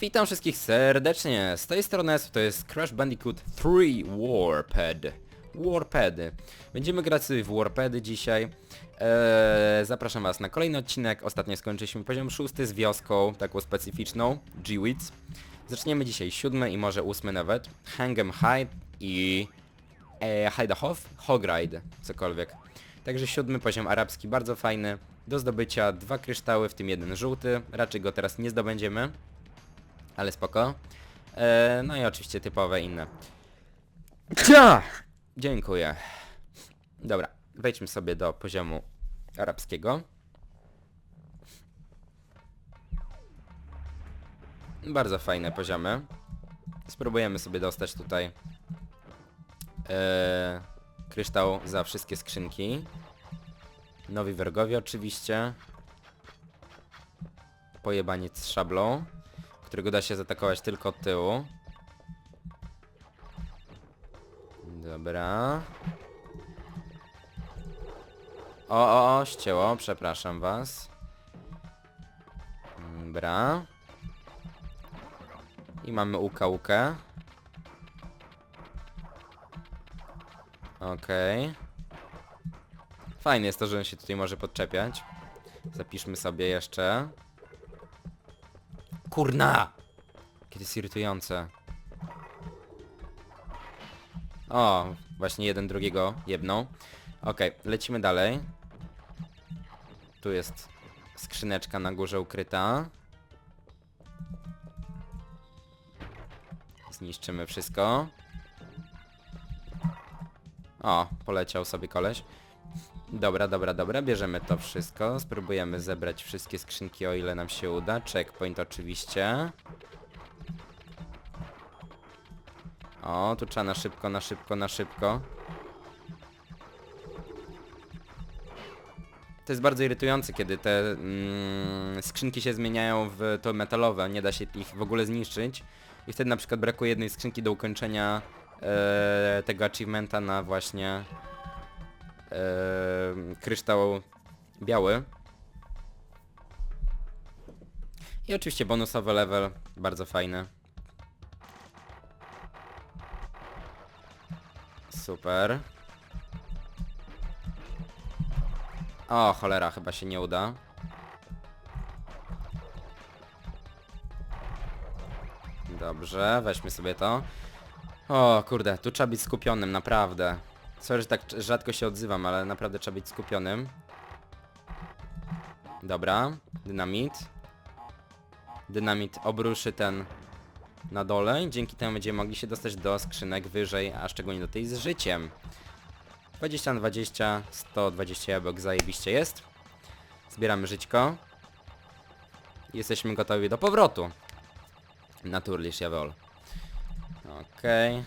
Witam wszystkich serdecznie, z tej strony to jest Crash Bandicoot 3 Warped. Warpedy. Będziemy grać sobie w Warpedy dzisiaj. Eee, zapraszam was na kolejny odcinek. Ostatnio skończyliśmy poziom szósty z wioską, taką specyficzną, G-Wits. Zaczniemy dzisiaj siódmy i może ósmy nawet. Hangem High i e, Hogride, cokolwiek. Także siódmy poziom arabski, bardzo fajny. Do zdobycia dwa kryształy, w tym jeden żółty. Raczej go teraz nie zdobędziemy ale spoko. E, no i oczywiście typowe inne. Dziękuję. Dobra, wejdźmy sobie do poziomu arabskiego. Bardzo fajne poziomy. Spróbujemy sobie dostać tutaj e, kryształ za wszystkie skrzynki. Nowi wergowie oczywiście. Pojebaniec z szablą którego da się zaatakować tylko od tyłu. Dobra. O, o, o, ścięło, przepraszam was. Dobra. I mamy uka-ukę. Okej. Fajne jest to, że on się tutaj może podczepiać. Zapiszmy sobie jeszcze. Kurna! Kiedy jest irytujące. O, właśnie jeden drugiego jebną. Okej, lecimy dalej. Tu jest skrzyneczka na górze ukryta. Zniszczymy wszystko. O, poleciał sobie koleś. Dobra, dobra, dobra, bierzemy to wszystko. Spróbujemy zebrać wszystkie skrzynki, o ile nam się uda. Checkpoint oczywiście. O, tu trzeba na szybko, na szybko, na szybko. To jest bardzo irytujące, kiedy te mm, skrzynki się zmieniają w to metalowe, nie da się ich w ogóle zniszczyć. I wtedy na przykład brakuje jednej skrzynki do ukończenia e, tego achievementa na właśnie kryształ biały. I oczywiście bonusowy level, bardzo fajny. Super. O, cholera, chyba się nie uda. Dobrze, weźmy sobie to. O, kurde, tu trzeba być skupionym, naprawdę. Sorry, że tak rzadko się odzywam, ale naprawdę trzeba być skupionym. Dobra, dynamit. Dynamit obruszy ten na dole i dzięki temu będziemy mogli się dostać do skrzynek wyżej, a szczególnie do tej z życiem. 20 na 20, 120 jabłek zajebiście jest. Zbieramy żyćko. Jesteśmy gotowi do powrotu. Naturlisz, jawohl. Okej.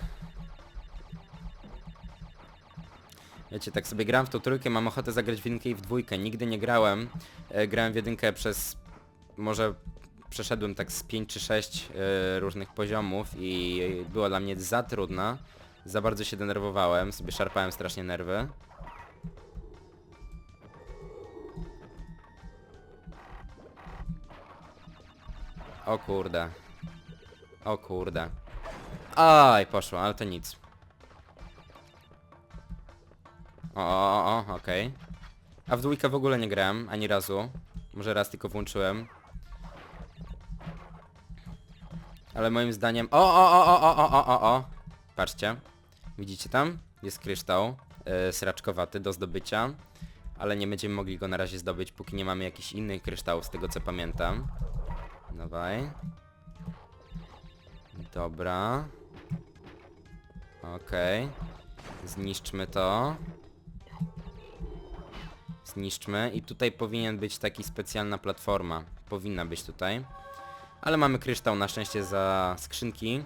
Wiecie, tak sobie gram w tą trójkę, mam ochotę zagrać w jedynkę i w dwójkę. Nigdy nie grałem. E, grałem w jedynkę przez... Może przeszedłem tak z 5 czy 6 e, różnych poziomów i była dla mnie za trudna. Za bardzo się denerwowałem, sobie szarpałem strasznie nerwy. O kurde. O kurde. Aj, poszło, ale to nic. O, okej. A w dwójkę w ogóle nie grałem, ani razu. Może raz tylko włączyłem. Ale moim zdaniem... O, o, o, o, o, o, o, o! Patrzcie. Widzicie tam? Jest kryształ yy, sraczkowaty do zdobycia. Ale nie będziemy mogli go na razie zdobyć, póki nie mamy jakichś innych kryształów, z tego co pamiętam. Dawaj. Dobra. Okej. Zniszczmy to. Zniszczmy. I tutaj powinien być taki specjalna platforma. Powinna być tutaj. Ale mamy kryształ na szczęście za skrzynki.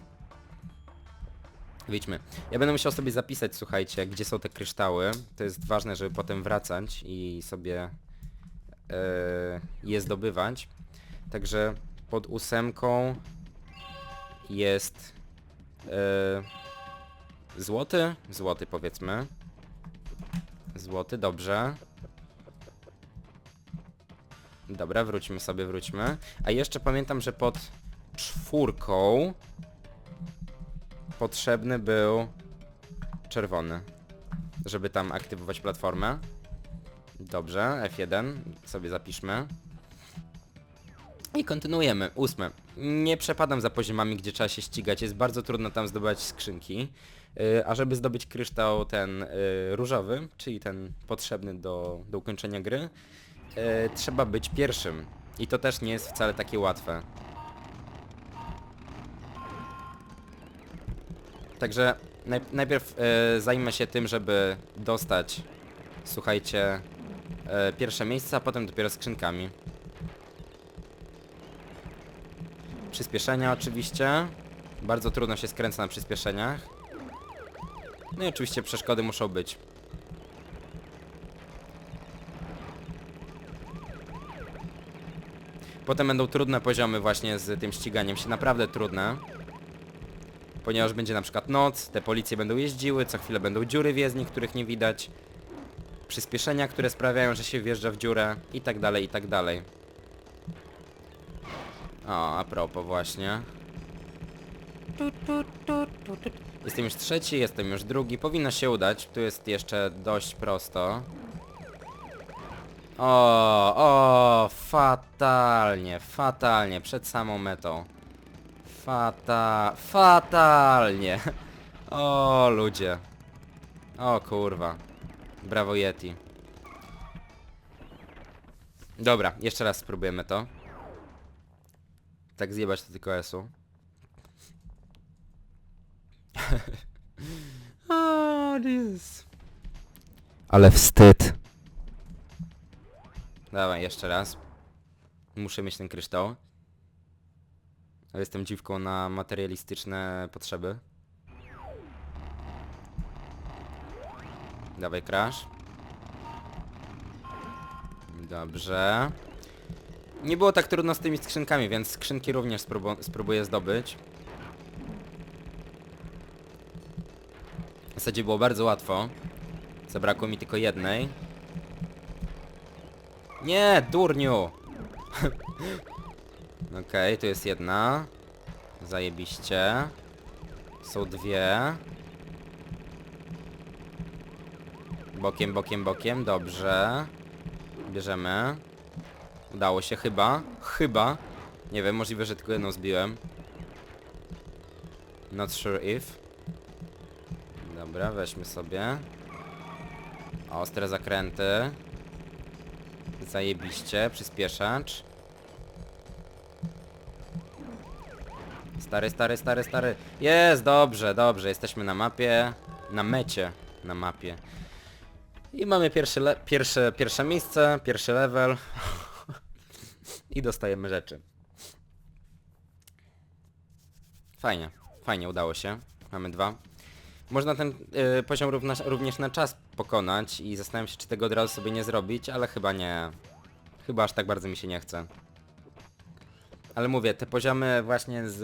Wyjdźmy. Ja będę musiał sobie zapisać, słuchajcie, gdzie są te kryształy. To jest ważne, żeby potem wracać i sobie yy, je zdobywać. Także pod ósemką jest yy, złoty, złoty powiedzmy. Złoty, dobrze. Dobra, wróćmy sobie, wróćmy. A jeszcze pamiętam, że pod czwórką potrzebny był czerwony, żeby tam aktywować platformę. Dobrze, F1 sobie zapiszmy. I kontynuujemy. Ósme. Nie przepadam za poziomami, gdzie trzeba się ścigać. Jest bardzo trudno tam zdobywać skrzynki. Yy, a żeby zdobyć kryształ ten yy, różowy, czyli ten potrzebny do, do ukończenia gry, yy, trzeba być pierwszym. I to też nie jest wcale takie łatwe. Także naj, najpierw yy, zajmę się tym, żeby dostać, słuchajcie, yy, pierwsze miejsce, a potem dopiero skrzynkami. Przyspieszenia oczywiście. Bardzo trudno się skręca na przyspieszeniach. No i oczywiście przeszkody muszą być. Potem będą trudne poziomy właśnie z tym ściganiem się, naprawdę trudne. Ponieważ będzie na przykład noc, te policje będą jeździły, co chwilę będą dziury w jezdni, których nie widać. Przyspieszenia, które sprawiają, że się wjeżdża w dziurę i tak dalej, i tak dalej. O, a propos właśnie. Jestem już trzeci, jestem już drugi. Powinno się udać. Tu jest jeszcze dość prosto. O, o, fatalnie, fatalnie, przed samą metą. Fata, fatalnie. O, ludzie. O, kurwa. Brawo Yeti. Dobra, jeszcze raz spróbujemy to. Tak zjebać to tylko S-u. o, Jesus. Ale wstyd. Dawaj, jeszcze raz. Muszę mieć ten kryształ. Jestem dziwką na materialistyczne potrzeby. Dawaj, crash. Dobrze. Nie było tak trudno z tymi skrzynkami, więc skrzynki również spróbu spróbuję zdobyć. W zasadzie było bardzo łatwo. Zabrakło mi tylko jednej. Nie, durniu! Okej, tu jest jedna. Zajebiście. Są dwie. Bokiem, bokiem, bokiem, dobrze. Bierzemy. Udało się chyba. Chyba. Nie wiem, możliwe, że tylko jedną zbiłem. Not sure if. Dobra, weźmy sobie. Ostre zakręty. Zajebiście, przyspieszacz. Stary, stary, stary, stary. Jest, dobrze, dobrze. Jesteśmy na mapie. Na mecie. Na mapie. I mamy pierwszy pierwsze, pierwsze miejsce, pierwszy level. I dostajemy rzeczy. Fajnie, fajnie udało się. Mamy dwa. Można ten y, poziom równa, również na czas pokonać i zastanawiam się, czy tego od razu sobie nie zrobić, ale chyba nie. Chyba aż tak bardzo mi się nie chce. Ale mówię, te poziomy właśnie z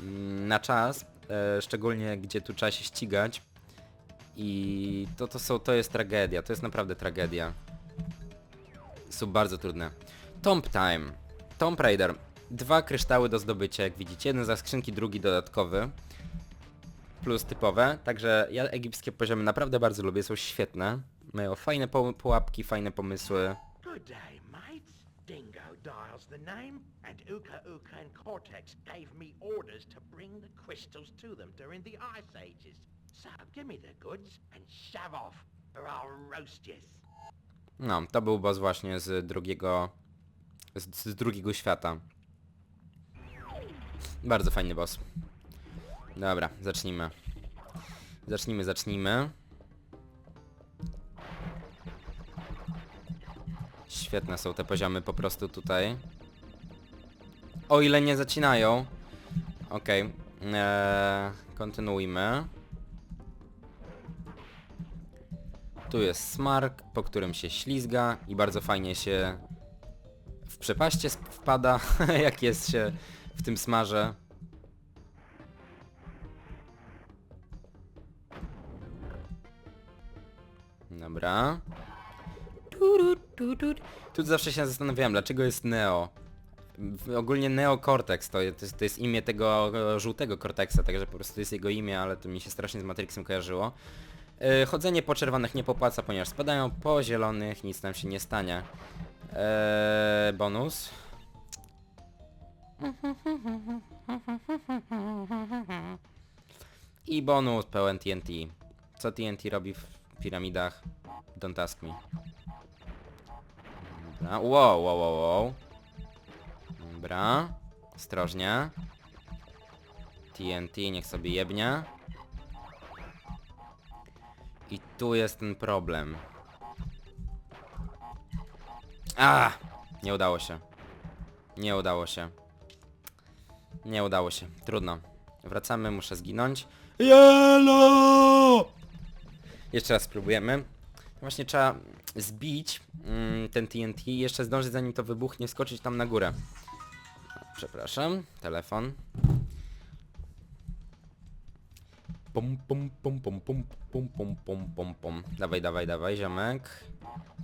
mm, na czas, e, szczególnie gdzie tu trzeba się ścigać i to, to, są, to jest tragedia, to jest naprawdę tragedia. Są bardzo trudne. Tomb Time. Tomb Raider. Dwa kryształy do zdobycia, jak widzicie. Jeden za skrzynki, drugi dodatkowy. Plus typowe. Także ja egipskie poziomy naprawdę bardzo lubię, są świetne. Mają fajne po pułapki, fajne pomysły. Good day, mates. Dingo Dial's the name, and Uka Uka and Cortex gave me orders to bring the crystals to them during the Ice Ages. So give me the goods and shove off, or I'll roast yous. No, to był boss właśnie z drugiego... Z, z drugiego świata. Bardzo fajny boss. Dobra, zacznijmy. Zacznijmy, zacznijmy. Świetne są te poziomy po prostu tutaj. O ile nie zacinają. Okej. Eee, kontynuujmy. Tu jest smark, po którym się ślizga i bardzo fajnie się w przepaście wpada, jak jest się w tym smarze. Dobra. Tu zawsze się zastanawiałem, dlaczego jest Neo. Ogólnie Neocortex to, to, jest, to jest imię tego e, żółtego Cortexa, także po prostu to jest jego imię, ale to mi się strasznie z Matrixem kojarzyło. E, chodzenie po czerwonych nie popłaca, ponieważ spadają po zielonych, nic nam się nie stanie. E, bonus. I bonus pełen TNT. Co TNT robi w piramidach? Don't ask me. Dobra. Wow, wow, wow, wow. Dobra. Ostrożnie. TNT niech sobie jebnie. I tu jest ten problem. A! Nie udało się. Nie udało się. Nie udało się. Trudno. Wracamy, muszę zginąć. Jelo! Jeszcze raz spróbujemy. Właśnie trzeba zbić mm, ten TNT i jeszcze zdążyć zanim to wybuchnie, skoczyć tam na górę. Przepraszam, telefon. Pum pum pum pum pum pum pum pum pum pum. Dawaj, dawaj, dawaj, ziomek.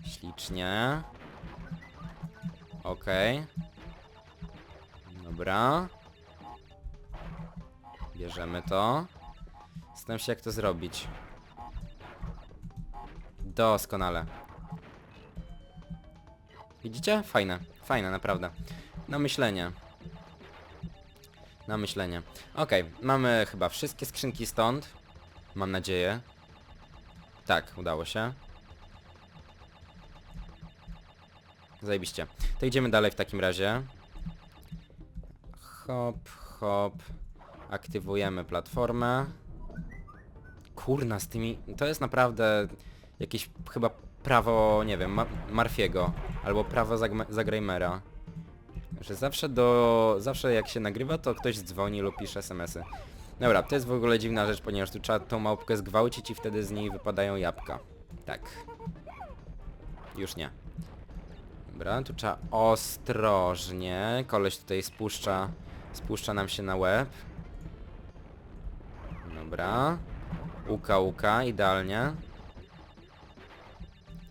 Ślicznie. Okej. Dobra. Bierzemy to. Zastanawiam się jak to zrobić. Doskonale. Widzicie? Fajne. Fajne, naprawdę. Na myślenie. Na myślenie. Okej, mamy chyba wszystkie skrzynki stąd. Mam nadzieję. Tak, udało się. Zajebiście. To idziemy dalej w takim razie. Hop, hop. Aktywujemy platformę. Kurna, z tymi... To jest naprawdę jakieś chyba prawo, nie wiem, Ma Marfiego. Albo prawo Zagramera. Że zawsze do... Zawsze jak się nagrywa, to ktoś dzwoni lub pisze smsy. Dobra, to jest w ogóle dziwna rzecz, ponieważ tu trzeba tą małpkę zgwałcić i wtedy z niej wypadają jabłka. Tak. Już nie. Dobra, tu trzeba ostrożnie. Koleś tutaj spuszcza... Spuszcza nam się na łeb. Dobra. Uka, uka, idealnie.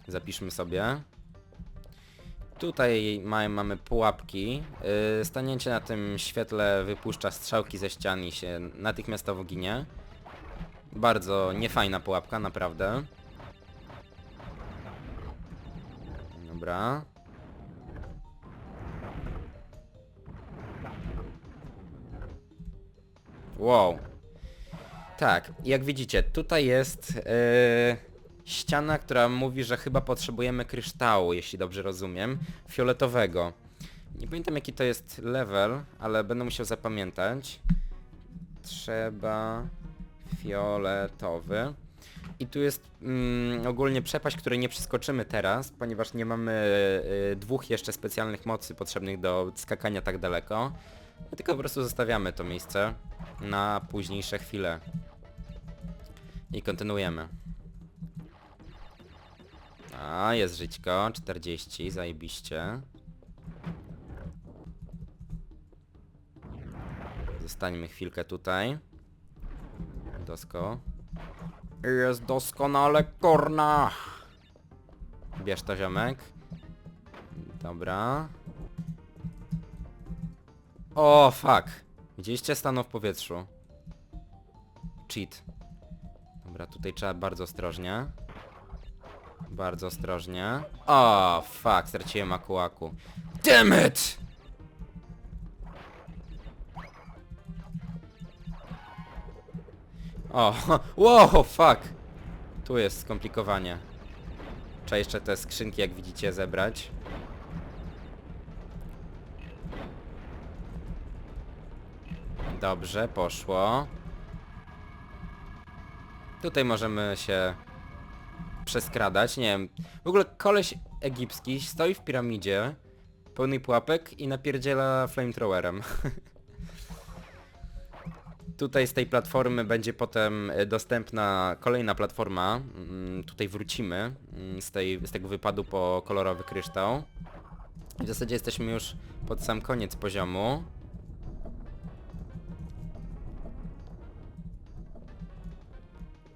Zapiszmy sobie. Tutaj ma, mamy pułapki. Yy, stanięcie na tym świetle wypuszcza strzałki ze ścian i się natychmiastowo ginie. Bardzo niefajna pułapka, naprawdę. Dobra. Wow. Tak, jak widzicie, tutaj jest yy, ściana, która mówi, że chyba potrzebujemy kryształu, jeśli dobrze rozumiem, fioletowego. Nie pamiętam jaki to jest level, ale będę musiał zapamiętać. Trzeba fioletowy. I tu jest mm, ogólnie przepaść, której nie przeskoczymy teraz, ponieważ nie mamy y, dwóch jeszcze specjalnych mocy potrzebnych do skakania tak daleko. My tylko po prostu zostawiamy to miejsce na późniejsze chwile. I kontynuujemy. A, jest żyćko, 40, zajebiście. Zostańmy chwilkę tutaj. Dosko. Jest doskonale korna! Bierz to ziomek. Dobra. O, fuck. Widzieliście? Stanął w powietrzu. Cheat. Dobra, tutaj trzeba bardzo ostrożnie. Bardzo ostrożnie. O, fuck, straciłem akuaku. Damn it! O, wow, fuck. Tu jest skomplikowanie. Trzeba jeszcze te skrzynki, jak widzicie, zebrać. Dobrze, poszło. Tutaj możemy się przeskradać, nie wiem. W ogóle koleś egipski stoi w piramidzie pełnej pułapek i napierdziela flamethrowerem. Tutaj z tej platformy będzie potem e, dostępna kolejna platforma. Mm, Tutaj wrócimy mm, z, tej, z tego wypadu po kolorowy kryształ. W zasadzie jesteśmy już pod sam koniec poziomu.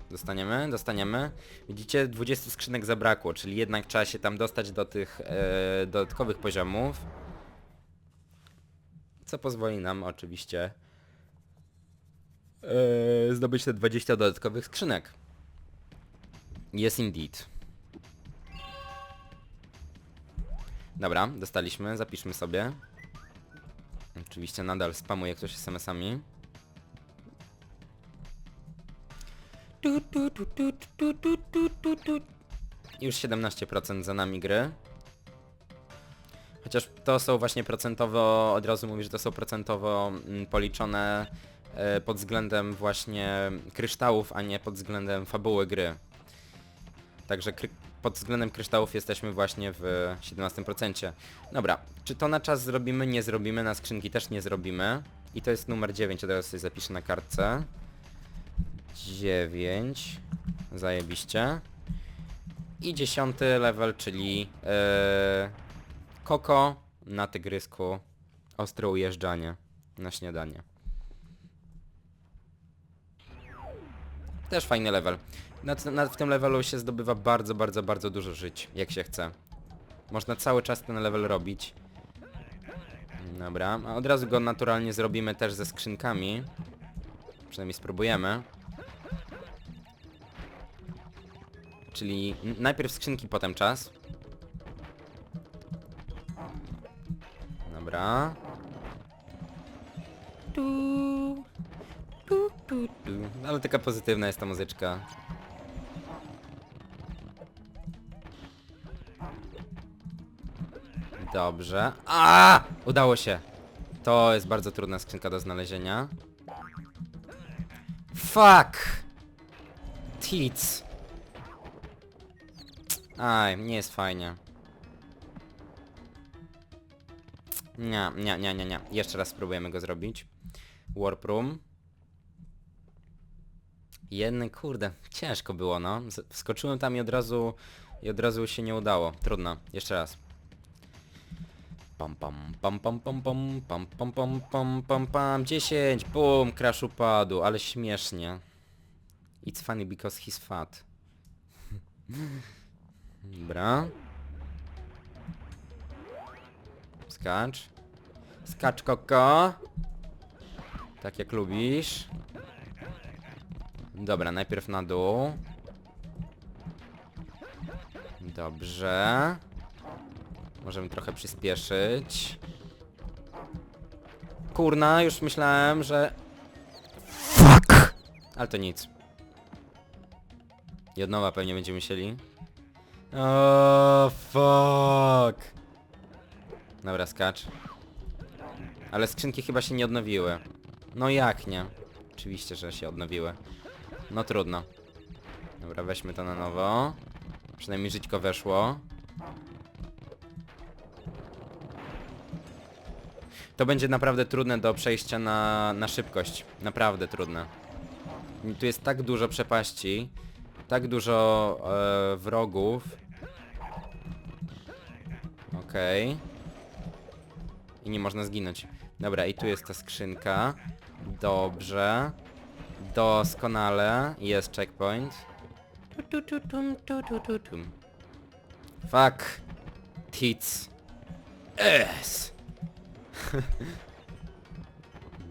Dostaniemy? Dostaniemy. Widzicie, 20 skrzynek zabrakło, czyli jednak trzeba się tam dostać do tych e, dodatkowych poziomów. co pozwoli nam oczywiście e, zdobyć te 20 dodatkowych skrzynek. Yes indeed. Dobra, dostaliśmy, zapiszmy sobie. Oczywiście nadal spamuje ktoś SMS-ami. Już 17% za nami gry. Chociaż to są właśnie procentowo, od razu mówię, że to są procentowo mm, policzone e, pod względem właśnie kryształów, a nie pod względem fabuły gry. Także kry pod względem kryształów jesteśmy właśnie w 17%. Dobra, czy to na czas zrobimy? Nie zrobimy, na skrzynki też nie zrobimy. I to jest numer 9, od razu sobie zapiszę na kartce. 9. Zajebiście. I dziesiąty level, czyli e, Koko na tygrysku. Ostre ujeżdżanie na śniadanie. Też fajny level. Na, na, w tym levelu się zdobywa bardzo, bardzo, bardzo dużo żyć, jak się chce. Można cały czas ten level robić. Dobra, a od razu go naturalnie zrobimy też ze skrzynkami. Przynajmniej spróbujemy. Czyli najpierw skrzynki, potem czas. Dobra. Tu, tu, tu, tu. Ale taka pozytywna jest ta muzyczka. Dobrze. A! Udało się. To jest bardzo trudna skrzynka do znalezienia. Fuck! Teats. Aj, nie jest fajnie. Nie, nie, nie, nie, nie. Jeszcze raz spróbujemy go zrobić. Warp Room. Jedny, kurde, ciężko było, no. Wskoczyłem tam i od razu, i od razu się nie udało. Trudno. Jeszcze raz. Pam pam pam pam pam pam pam pam pam pam pam pam 10 Bum, crash upadł, ale śmiesznie. It's funny because he's fat. Dobra. Skacz. Skacz koko. Tak jak lubisz. Dobra, najpierw na dół. Dobrze. Możemy trochę przyspieszyć. Kurna, już myślałem, że... Fuck! Ale to nic. I od nowa pewnie będziemy musieli. O, fuck! Dobra, skacz. Ale skrzynki chyba się nie odnowiły. No jak nie? Oczywiście, że się odnowiły. No trudno. Dobra, weźmy to na nowo. Przynajmniej żyćko weszło. To będzie naprawdę trudne do przejścia na, na szybkość. Naprawdę trudne. Tu jest tak dużo przepaści, tak dużo e, wrogów. Okej. I nie można zginąć. Dobra, i tu jest ta skrzynka. Dobrze. Doskonale. Jest checkpoint. Fuck. Tits. S.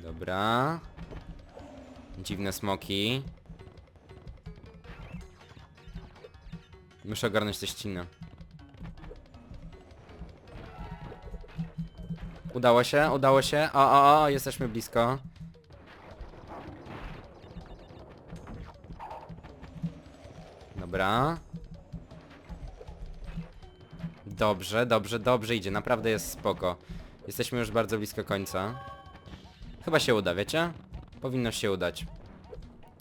Dobra. Dziwne smoki. Muszę ogarnąć te ściny. Udało się, udało się. O, o, o, jesteśmy blisko. Dobra. Dobrze, dobrze, dobrze idzie. Naprawdę jest spoko. Jesteśmy już bardzo blisko końca. Chyba się uda, wiecie? Powinno się udać.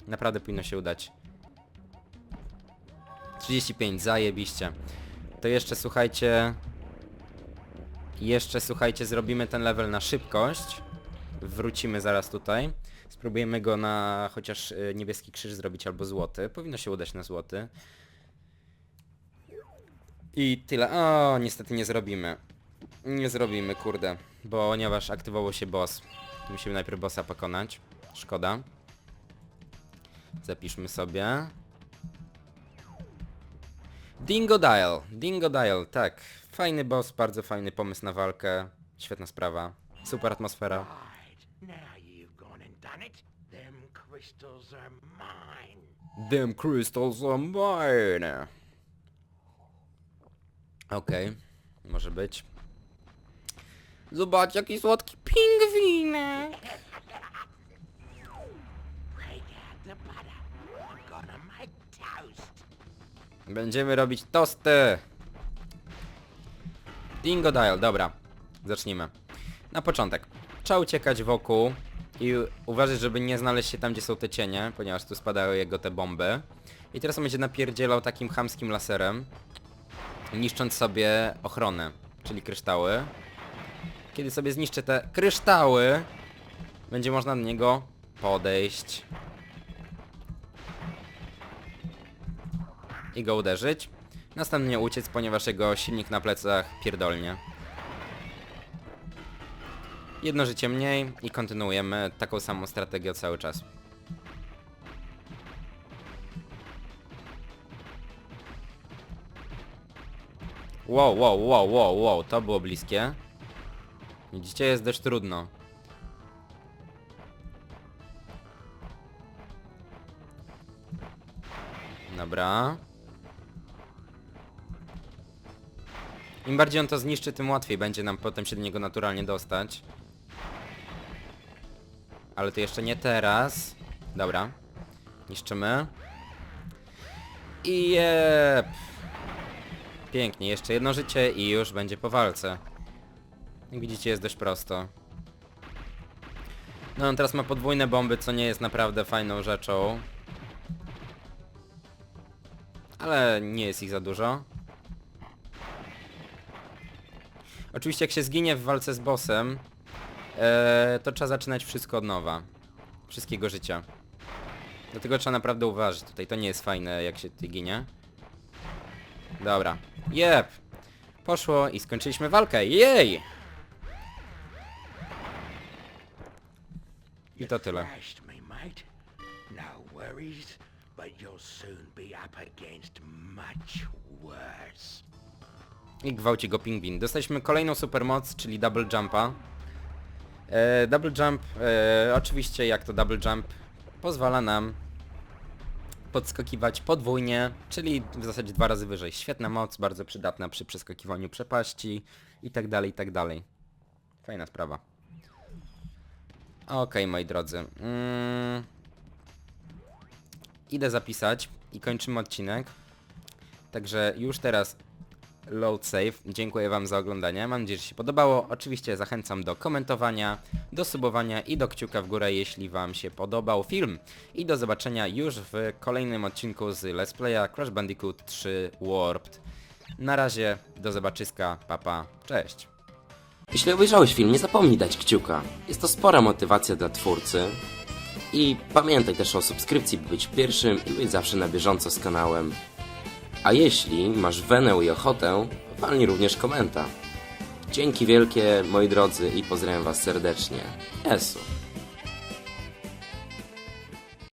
Naprawdę powinno się udać. 35, zajebiście. To jeszcze słuchajcie... Jeszcze słuchajcie, zrobimy ten level na szybkość. Wrócimy zaraz tutaj. Spróbujemy go na chociaż y, niebieski krzyż zrobić albo złoty. Powinno się udać na złoty. I tyle. O, niestety nie zrobimy. Nie zrobimy, kurde. Ponieważ aktywował się boss. Musimy najpierw bossa pokonać. Szkoda. Zapiszmy sobie. Dingo Dial. Dingo Dial, tak. Fajny boss, bardzo fajny pomysł na walkę. Świetna sprawa. Super atmosfera. Them crystals are mine. Okej, może być. Zobacz, jaki słodki pingwinek. Będziemy robić tosty. Dingo dial, dobra. Zacznijmy. Na początek. Trzeba uciekać wokół i uważać, żeby nie znaleźć się tam, gdzie są te cienie, ponieważ tu spadają jego te bomby. I teraz on będzie napierdzielał takim chamskim laserem, niszcząc sobie ochronę, czyli kryształy. Kiedy sobie zniszczy te kryształy, będzie można do niego podejść. I go uderzyć. Następnie uciec, ponieważ jego silnik na plecach pierdolnie. Jedno życie mniej i kontynuujemy taką samą strategię cały czas. Wow, wow, wow, wow, wow, to było bliskie. Widzicie, jest dość trudno. Dobra. Im bardziej on to zniszczy, tym łatwiej będzie nam potem się do niego naturalnie dostać. Ale to jeszcze nie teraz. Dobra. Niszczymy. I jep. Pięknie, jeszcze jedno życie i już będzie po walce. Jak widzicie jest dość prosto. No on teraz ma podwójne bomby, co nie jest naprawdę fajną rzeczą. Ale nie jest ich za dużo. Oczywiście jak się zginie w walce z bossem, e, to trzeba zaczynać wszystko od nowa. Wszystkiego życia. Dlatego trzeba naprawdę uważać tutaj. To nie jest fajne jak się tutaj ginie. Dobra. Jep! Poszło i skończyliśmy walkę. Jej! I to tyle. No but you'll soon be up against much worse. I gwałci go pingwin. Dostaliśmy kolejną supermoc, czyli double jumpa. E, double jump, e, oczywiście jak to double jump, pozwala nam podskakiwać podwójnie, czyli w zasadzie dwa razy wyżej. Świetna moc, bardzo przydatna przy przeskakiwaniu przepaści i tak dalej, i tak dalej. Fajna sprawa. Okej, moi drodzy. Mm. Idę zapisać i kończymy odcinek. Także już teraz load save. Dziękuję wam za oglądanie. Mam nadzieję, że się podobało. Oczywiście zachęcam do komentowania, do subowania i do kciuka w górę, jeśli wam się podobał film. I do zobaczenia już w kolejnym odcinku z Let's Playa Crash Bandicoot 3 Warped. Na razie, do zobaczyska, papa, cześć. Jeśli obejrzałeś film, nie zapomnij dać kciuka. Jest to spora motywacja dla twórcy. I pamiętaj też o subskrypcji, by być pierwszym i być zawsze na bieżąco z kanałem. A jeśli masz wenę i ochotę, walnij również komenta. Dzięki wielkie, moi drodzy, i pozdrawiam Was serdecznie. Esu.